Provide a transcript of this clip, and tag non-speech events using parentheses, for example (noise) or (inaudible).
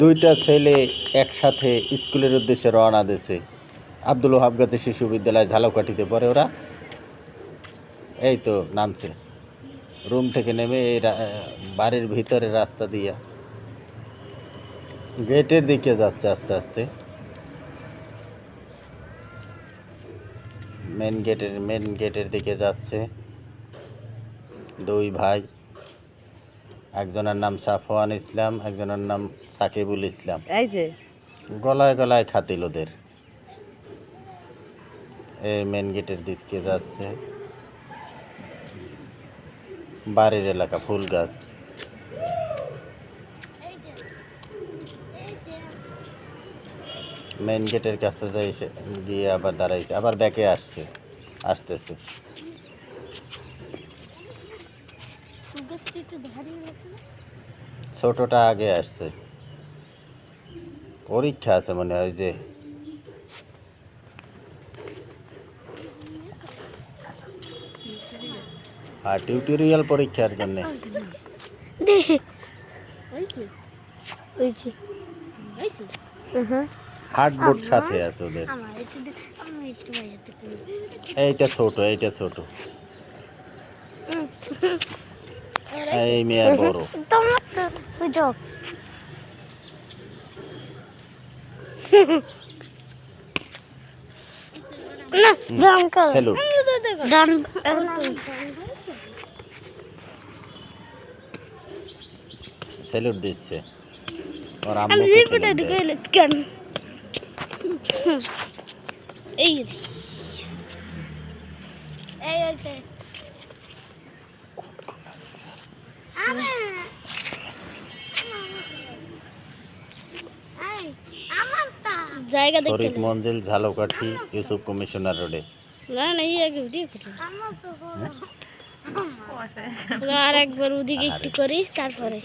দুইটা ছেলে একসাথে স্কুলের উদ্দেশ্যে রওনা দিয়েছে। আব্দুল ওহাব শিশু বিদ্যালয় ঝালকাঠিতে, পরে ওরা এই তো নামছে। রুম থেকে নেমে এই বাড়ির ভিতরে রাস্তা দিয়া গেটের দিকে যাচ্ছে আস্তে আস্তে। মেন গেটের মেন গেটের দিকে যাচ্ছে। দুই ভাই একজনের নাম সাফওয়ান ইসলাম একজনের নাম সাকিবুল ইসলাম। এই যে। গলায় গলায় খাতিল ওদের। এই মেন গেটের দিকে যাচ্ছে। বাড়ির এলাকা ফুল গাছ। মেন গেটের কাছে যাই গিয়ে আবার দাঁড়াইছে আবার ব্যাকে আসছে আসতেছে। ছোটটা আগে আসছে। পরীক্ষা আছে মনে হয় যে। আর টিউটোরিয়াল পরীক্ষার জন্য। হার্ডবোর্ড সাথে আছে ওদের। এইটা ছোট এইটা ছোট। এই মেয়ে বড়। স্যালুট দিচ্ছে। ওর আম্মু (coughs) এই রে। এই আছে জায়গা দেখতে শরীফ মঞ্জিল ঝালকাঠি ইউসুফ কমিশনার রোডে। না না এই আগে ভিডিও করি আর একবার ওদিকে একটু করি তারপরে।